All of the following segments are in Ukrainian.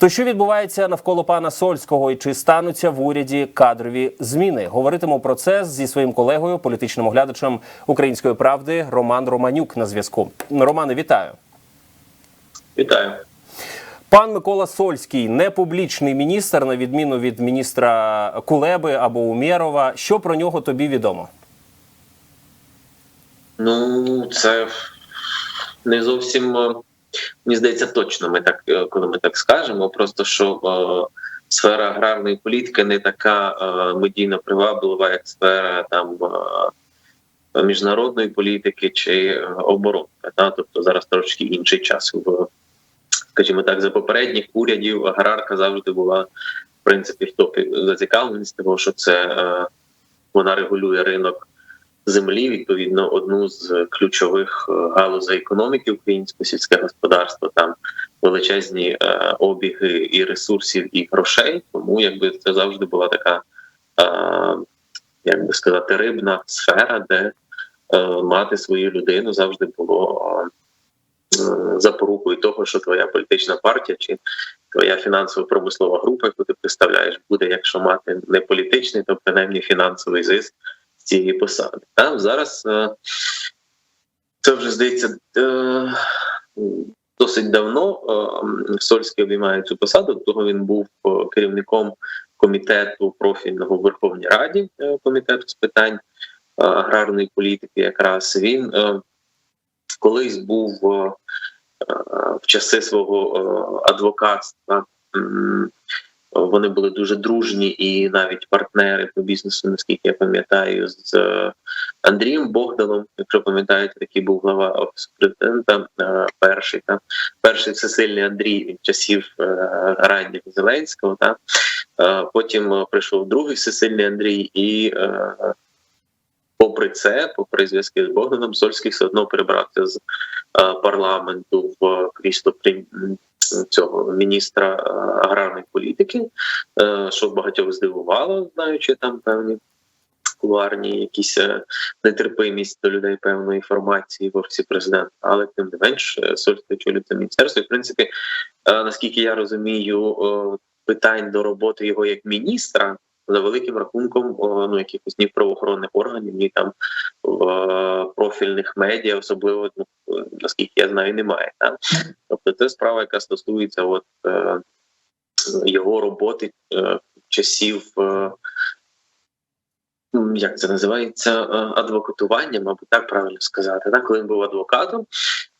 То що відбувається навколо пана Сольського і чи стануться в уряді кадрові зміни? Говоритиму про це зі своїм колегою, політичним оглядачем української правди Роман Романюк на зв'язку. Романе, вітаю. Вітаю. Пан Микола Сольський не публічний міністр, на відміну від міністра Кулеби або Умєрова. Що про нього тобі відомо? Ну, це не зовсім е, мені здається точно. Ми так, е, коли ми так скажемо, просто що е, сфера аграрної політики не така е, медійно приваблива, як сфера там е, міжнародної політики чи оборони. Та? Тобто зараз трошки інший час. В, скажімо так, за попередніх урядів аграрка завжди була в принципі в топі зацікавленість, того що це вона регулює ринок землі, відповідно, одну з ключових е, галузей економіки українського сільське господарство. Там величезні е, обіги і ресурсів, і грошей. Тому якби це завжди була така, е, як би сказати, рибна сфера, де е, мати свою людину завжди було е, запорукою того, що твоя політична партія чи твоя фінансово-промислова група, яку ти представляєш, буде, якщо мати не політичний, то принаймні фінансовий зиск цієї посади. Там зараз е, це вже здається е, досить давно. е, Сольський обіймає цю посаду. Того він був керівником комітету профільного в Верховній Раді комітету з питань аграрної політики. Якраз він колись був в часи свого адвокатства. Вони були дуже дружні і навіть партнери по бізнесу, наскільки я пам'ятаю, з е, Андрієм Богданом. Якщо пам'ятаєте, такий був глава офісу президента. е, Перший та перший всесильний Андрій від часів е, раннього Зеленського. Та потім прийшов другий всесильний Андрій, і попри це, попри зв'язки з Богданом, Сольський все одно перебрався з парламенту в крісло цього міністра е, аграрної політики, е, що багатьох здивувало, знаючи там певні кулуарні якісь е, нетерпимість до людей певної інформації в офісі президента, але тим не менш Сольський очолює це міністерство. І, в принципі, наскільки я розумію, питань до роботи його як міністра. За великим рахунком, ну якихось ні правоохоронних органів, ні там е, профільних медіа, особливо ну, е, наскільки я знаю, немає. Та? Тобто, це справа, яка стосується от е, його роботи е, часів, е, як це називається, е, адвокатування, мабуть, так правильно сказати. Так, коли він був адвокатом,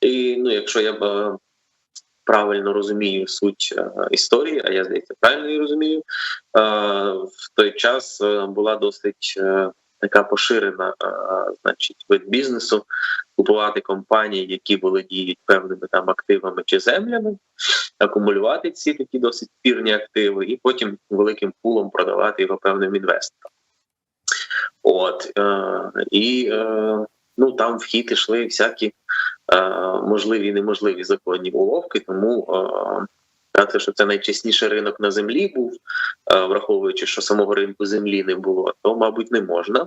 і ну, якщо я б е, правильно розумію суть е, історії, а я здається, правильно її розумію. Е, в той час е, була досить така поширена, значить, вид бізнесу купувати компанії, які володіють певними там активами чи землями, акумулювати ці такі досить спірні активи, і потім великим пулом продавати його певним інвесторам. От і е, ну там в хід ішли всякі можливі і неможливі законні уловки, тому е, сказати, що це найчесніший ринок на землі був, е, враховуючи, що самого ринку землі не було, то мабуть не можна.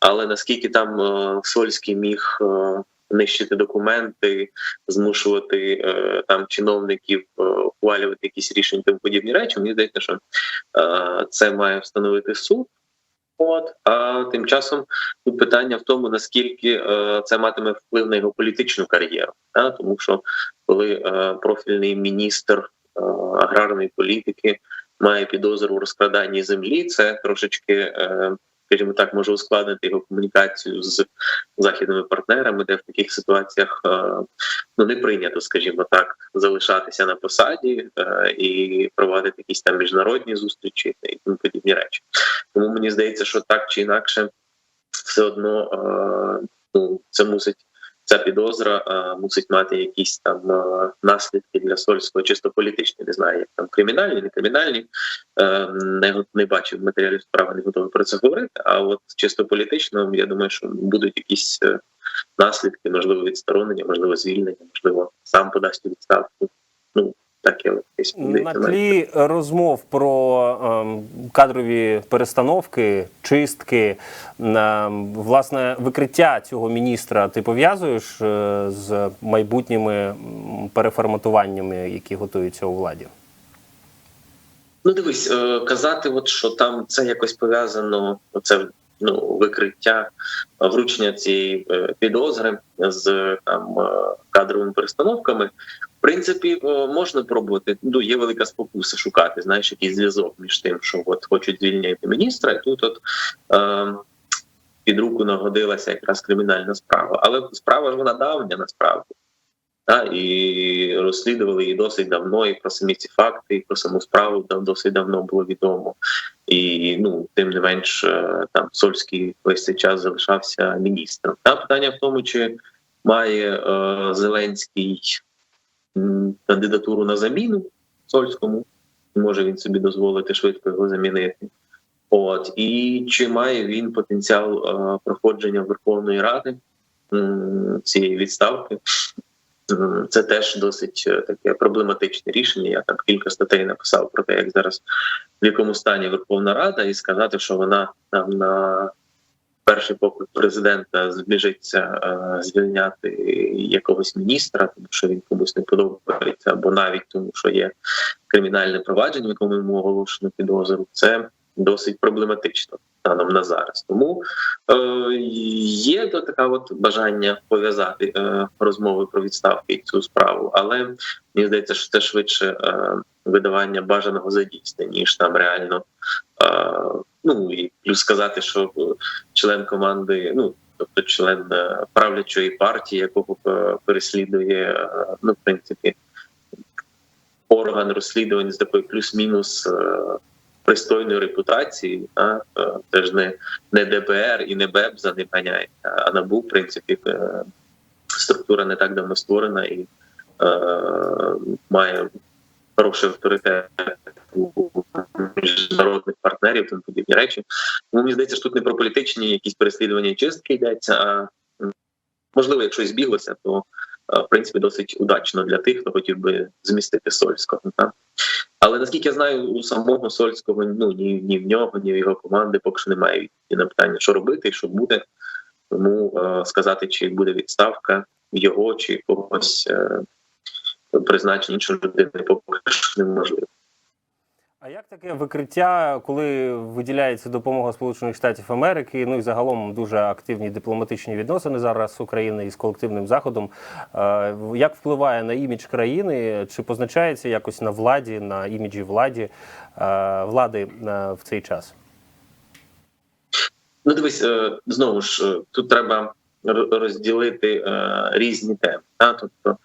Але наскільки там е, Сольський міг е, нищити документи, змушувати е, там чиновників е, ухвалювати якісь рішення тому подібні речі, мені здається, що е, це має встановити суд. От а тим часом тут питання в тому, наскільки е, це матиме вплив на його політичну кар'єру, та? тому що коли е, профільний міністр е, аграрної політики має підозру у розкраданні землі, це трошечки, е, скажімо так, може ускладнити його комунікацію з західними партнерами, де в таких ситуаціях е, ну не прийнято, скажімо так, залишатися на посаді е, і проводити якісь там міжнародні зустрічі і тому подібні речі. Тому мені здається, що так чи інакше, все одно е, ну, це мусить. Ця підозра а, мусить мати якісь там а, наслідки для Сольського, чисто політичні, не знаю, як там кримінальні, не кримінальні. А, не, не бачив матеріалів справи, не готовий про це говорити. А от чисто політично, я думаю, що будуть якісь е, наслідки, можливо, відсторонення, можливо, звільнення, можливо, сам подасть відставку. Ну таке от На тлі розмов про ем, кадрові перестановки, чистки, ем, власне, викриття цього міністра ти пов'язуєш е, з майбутніми переформатуваннями, які готуються у владі? Ну, дивись, е, казати, от що там це якось пов'язано, це ну, викриття е, вручення цієї е, підозри з там е, кадровими перестановками. В принципі, можна пробувати. Ну, є велика спокуса шукати, знаєш, якийсь зв'язок між тим, що от хочуть звільняти міністра, і тут от е, під руку нагодилася якраз кримінальна справа. Але справа ж вона давня насправді. Та, і розслідували її досить давно, і про самі ці факти, і про саму справу дав- досить давно було відомо. І ну, тим не менш, е, там Сольський весь цей час залишався міністром. Та питання в тому, чи має е, Зеленський кандидатуру на заміну Сольському, може він собі дозволити швидко його замінити. От і чи має він потенціал е, проходження Верховної Ради м, цієї відставки? Це теж досить е, таке проблематичне рішення. Я там кілька статей написав про те, як зараз в якому стані Верховна Рада, і сказати, що вона там на перший поклик президента збіжиться е, звільняти якогось міністра, тому що він комусь не подобається, або навіть тому, що є кримінальне провадження, в якому йому оголошено підозру. Це досить проблематично станом на зараз. Тому е, є така от бажання пов'язати е, розмови про відставки і цю справу, але мені здається, що це швидше е, видавання бажаного за дійсне, ніж там реально. Е, ну і плюс сказати, що член команди, ну тобто член е, правлячої партії, якого е, переслідує, е, ну в принципі, орган розслідувань з такою плюс-мінус. Пристойної репутації, а е, це ж не, не ДБР і не БЕБ не ганяє, а НАБУ, в принципі, е, структура не так давно створена і е, має хороший авторитет у міжнародних партнерів, тому подібні речі. Тому мені здається, що тут не про політичні якісь переслідування чистки йдеться, а можливо, якщо і збіглося, то в принципі досить удачно для тих, хто хотів би змістити Сольського. Так? Але наскільки я знаю, у самого Сольського ну ні, ні в нього, ні в його команди поки що немає відповіді на питання, що робити і що буде. Тому е, сказати, чи буде відставка його, чи когось е, призначення іншої людини, поки що неможливо. А як таке викриття, коли виділяється допомога Сполучених Штатів Америки? Ну і загалом дуже активні дипломатичні відносини зараз України із колективним заходом. Як впливає на імідж країни? Чи позначається якось на владі, на іміджі владі влади в цей час? Ну, дивись, е, знову ж е, тут треба розділити е, різні теми. Тобто,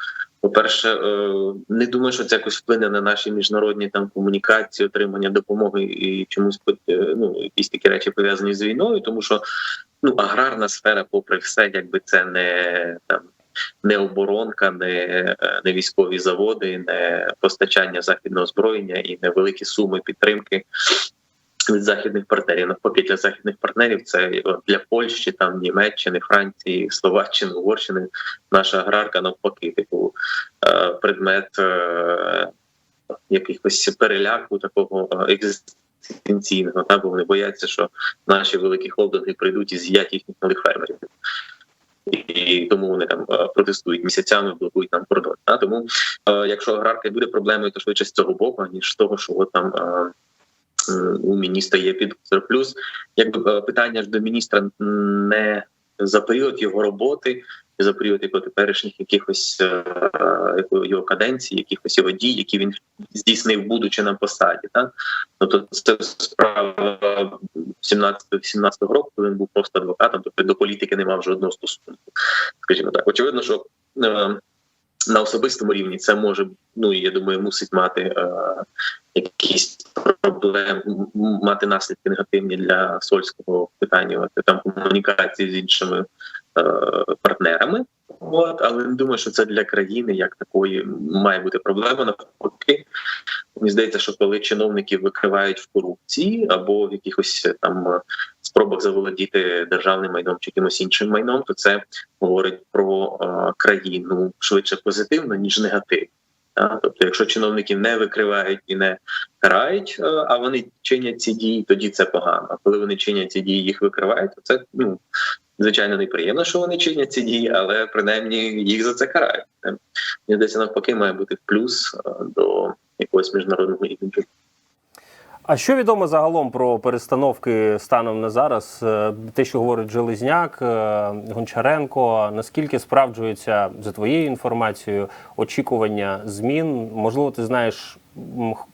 по-перше, е, не думаю, що це якось вплине на наші міжнародні там комунікації, отримання допомоги і чомусь е, ну, якісь такі речі пов'язані з війною, тому що ну, аграрна сфера, попри все, якби це не там. Не оборонка, не, е, не військові заводи, не постачання західного озброєння і не великі суми підтримки від західних партнерів. Навпаки, для західних партнерів це для Польщі, там Німеччини, Франції, Словаччини, Угорщини. Наша аграрка навпаки, типу е, предмет е, якихось переляку такого е, екзистенційного. Та бо вони бояться, що наші великі холдинги прийдуть і з'їдять їхніх малих фермерів. І тому вони там протестують місяцями, блокують нам кордон. А тому, якщо аграрка буде проблемою, то швидше з цього боку, ніж того, що от там у міністра є підозра. Плюс якби е, питання ж до міністра не за період його роботи, за період його теперішніх якихось е, е, його каденції, якихось його дій, які він здійснив, будучи на посаді. Так? Тобто це справа 17-18 року, коли він був просто адвокатом, тобто до політики не мав жодного стосунку. Скажімо так, очевидно, що е, на особистому рівні це може, ну я думаю, мусить мати е, якісь проблеми, мати наслідки негативні для сольського питання там комунікації з іншими е, партнерами. От, але не думаю, що це для країни як такої має бути проблема. Навпаки, мені здається, що коли чиновників викривають в корупції або в якихось е, там е, спробах заволодіти державним майном чи якимось іншим майном, то це говорить про е, країну швидше позитивно ніж негативно. Тобто, якщо чиновників не викривають і не карають, а вони чинять ці дії, тоді це погано. А коли вони чинять ці дії, їх викривають, то це ну звичайно неприємно, що вони чинять ці дії, але принаймні їх за це карають. Е, Мені здається, навпаки, має бути плюс е, до якогось міжнародного іміджу. А що відомо загалом про перестановки станом на зараз? Е, Те, що говорить Железняк, е, Гончаренко, наскільки справджується за твоєю інформацією очікування змін? Можливо, ти знаєш,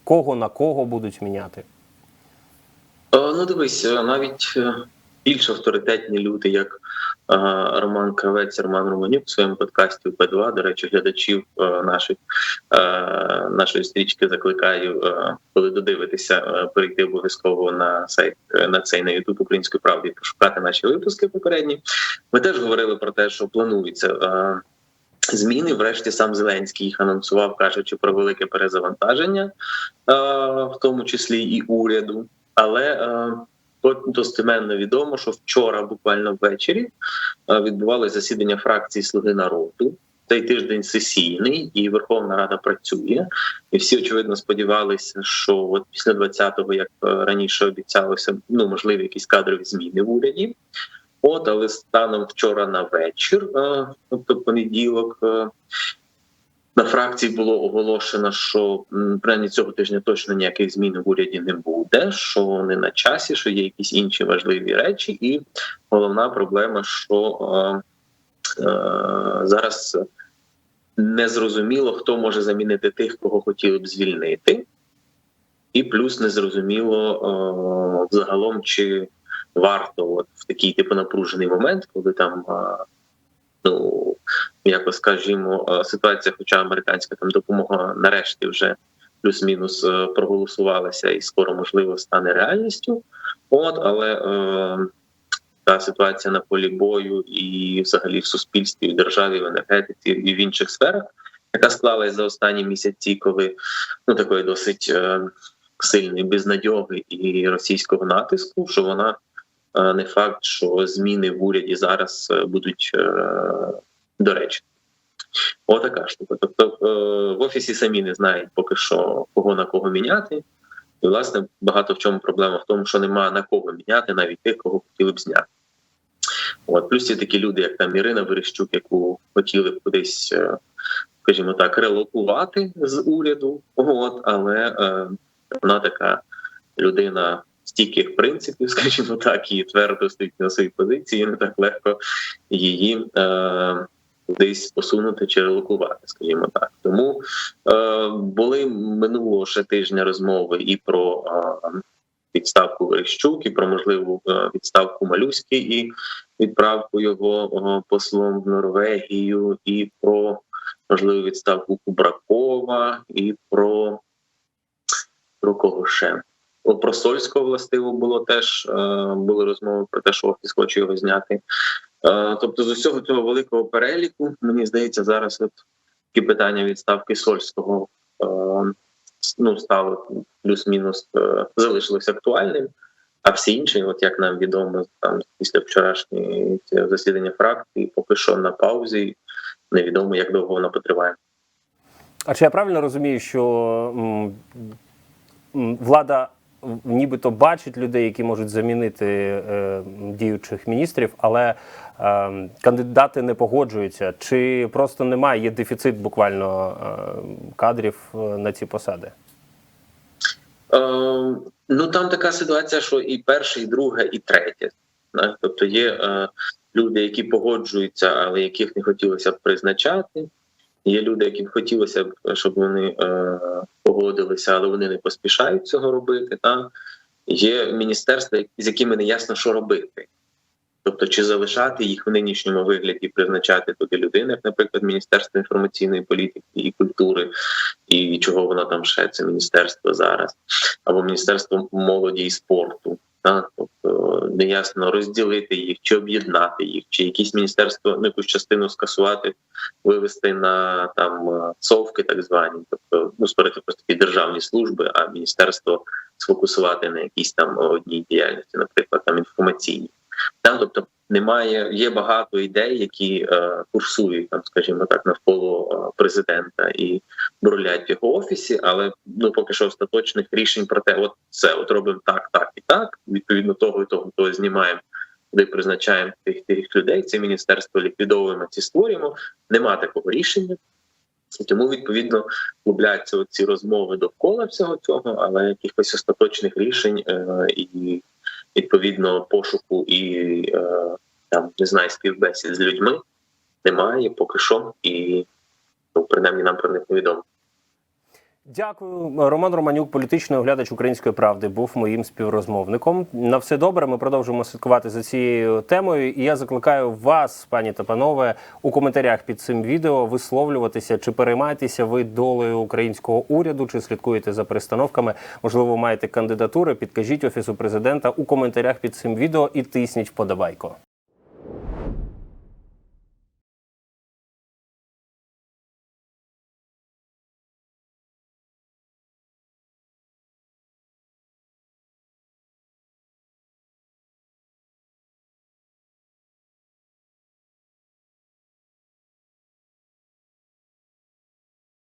кого на кого будуть міняти? Ну, дивись, навіть більш авторитетні люди, як е, Роман Кравець, Роман Романюк в своєму подкасті П2, до речі, глядачів е, наших, е, нашої стрічки закликаю, коли додивитися, перейти обов'язково на сайт на цей на Ютуб Української правди і пошукати наші випуски попередні. Ми теж говорили про те, що планується. Зміни, врешті, сам Зеленський їх анонсував, кажучи про велике перезавантаження, в тому числі і уряду. Але достеменно відомо, що вчора, буквально ввечері, е, відбувалося засідання фракції Слуги народу. Цей тиждень сесійний, і Верховна Рада працює. І всі очевидно сподівалися, що от після 20-го, як е, раніше обіцялося, ну можливі якісь кадрові зміни в уряді. От, але станом вчора на вечір, е, тобто понеділок, на фракції було оголошено, що принаймні цього тижня точно ніяких змін в уряді не буде, що не на часі, що є якісь інші важливі речі, і головна проблема, що е, е, зараз незрозуміло, хто може замінити тих, кого хотіли б звільнити, і плюс незрозуміло е, загалом, чи варто от в такий типу напружений момент, коли там. е, Ну, м'яко скажімо, е, ситуація, хоча американська там допомога нарешті вже плюс-мінус е, проголосувалася і скоро можливо стане реальністю. От, але е, та ситуація на полі бою і взагалі в суспільстві, в державі, в енергетиці і в інших сферах, яка склалась за останні місяці, коли ну такої досить е, сильної безнадьоги і російського натиску, що вона е, не факт, що зміни в уряді зараз е, будуть е, до речі. Отака штука. Тобто е, в офісі самі не знають поки що кого на кого міняти. І, власне, багато в чому проблема в тому, що нема на кого міняти, навіть тих, кого хотіли б зняти. От, плюс є такі люди, як там Ірина Верещук, яку хотіли б кудись, е, скажімо так, релокувати з уряду. От, але е, вона така людина стійких принципів, скажімо так, і твердо стоїть на своїй позиції, не так легко її. Е, Десь посунути чи релокувати, скажімо так. Тому е, були минулого ще тижня розмови і про е, відставку Верещук, і про можливу е, відставку Малюськи і відправку його е, послом в Норвегію, і про можливу відставку Кубракова, і про, про кого ще. Про Сольського властиво було теж е, були розмови про те, що офіс хоче його зняти. Е, тобто, з усього цього великого переліку, мені здається, зараз от такі питання відставки Сольського е, ну, стало плюс-мінус залишилось актуальним. А всі інші, от як нам відомо, там після вчорашнього засідання фракції, поки що на паузі, невідомо, як довго вона потриває. А чи я правильно розумію, що влада нібито бачить людей, які можуть замінити е, діючих міністрів, але е, кандидати не погоджуються? Чи просто немає, є дефіцит буквально е, кадрів е, на ці посади? Е, ну там така ситуація, що і перше, і друге, і третє. Да? Тобто є е, люди, які погоджуються, але яких не хотілося б призначати. Є люди, яким хотілося б, щоб вони е, погодилися, але вони не поспішають цього робити. Та? Є міністерства, з якими не ясно, що робити. Тобто, чи залишати їх в нинішньому вигляді, призначати туди людини, як, наприклад, Міністерство інформаційної політики і культури, і чого воно там ще це міністерство зараз, або Міністерство молоді і спорту. Так? Тобто неясно розділити їх, чи об'єднати їх, чи якісь міністерство ну, якусь частину скасувати, вивести на там совки, так звані, тобто ну створити просто такі державні служби, а міністерство сфокусувати на якійсь там одній діяльності, наприклад, там інформаційній. Там, тобто, немає, є багато ідей, які е, курсують там, скажімо так, навколо е, президента і бролять в його офісі, але ну поки що остаточних рішень про те, от це от робимо так, так і так. Відповідно того і того, того знімаємо, куди призначаємо тих тих людей. Це міністерство ліквідовуємо ці створюємо. Нема такого рішення. Тому відповідно губляться ці розмови довкола всього цього, але якихось остаточних рішень е, і відповідно пошуку і е, там не знаю співбесід з людьми немає поки що, і ну, принаймні нам про них невідомо. Дякую, Роман Романюк, політичний оглядач української правди, був моїм співрозмовником. На все добре. Ми продовжуємо слідкувати за цією темою. І я закликаю вас, пані та панове, у коментарях під цим відео висловлюватися, чи переймаєтеся ви долею українського уряду, чи слідкуєте за перестановками. Можливо, маєте кандидатури. Підкажіть офісу президента у коментарях під цим відео і тисніть вподобайко.